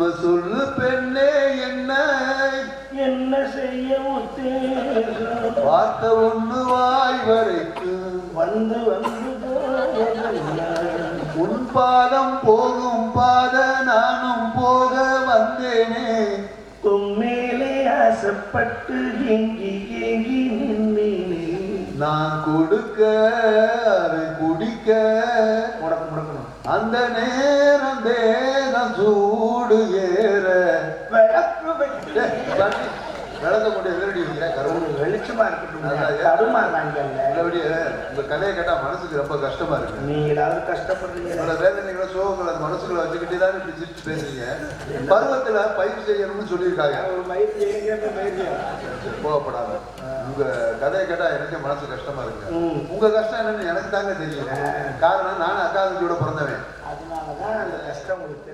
உண்மை சொல்லு பெண்ணே என்ன? என்ன செய்ய பார்த்த ஒண்ணு வாய் வரைக்கும் வந்து வந்து. உன் பாதம் போகும் பாத நானும் போக வந்தேனே. உம்மேலே ஆசைப்பட்டு ஏங்கி ஏங்கி நின்றேனே நான் கொடுக்க அதை குடிக்க. முடக்கு முடக்கணும் அந்த நேரம் தேகம் சூடு ஏற. விளக்கு வைத்து விளக்க முடியும் எதிரடி வெளிச்சமா இருக்கட்டும்? தருமாறாங்கல்ல உள்ளபடி இந்த கதையை கேட்டா மனசுக்கு ரொம்ப கஷ்டமா இருக்கு. நீ ஏதாவது கஷ்டப்படுறீங்க வேதனைகளை சோகங்களை மனசுக்குள்ள வச்சுக்கிட்டே தான் இப்படி சிரிச்சு பேசுறீங்க? பருவத்துல பயிர் செய்யணும்னு சொல்லியிருக்காங்க. கோவப்படாத உங்க கதையை கேட்டா எனக்கு மனசு கஷ்டமா இருக்கு. உங்க கஷ்டம் என்னன்னு எனக்கு தாங்க தெரியும். காரணம் நானும் அக்கா பிறந்தவன். அதனாலதான் அந்த கஷ்டம் உங்களுக்கு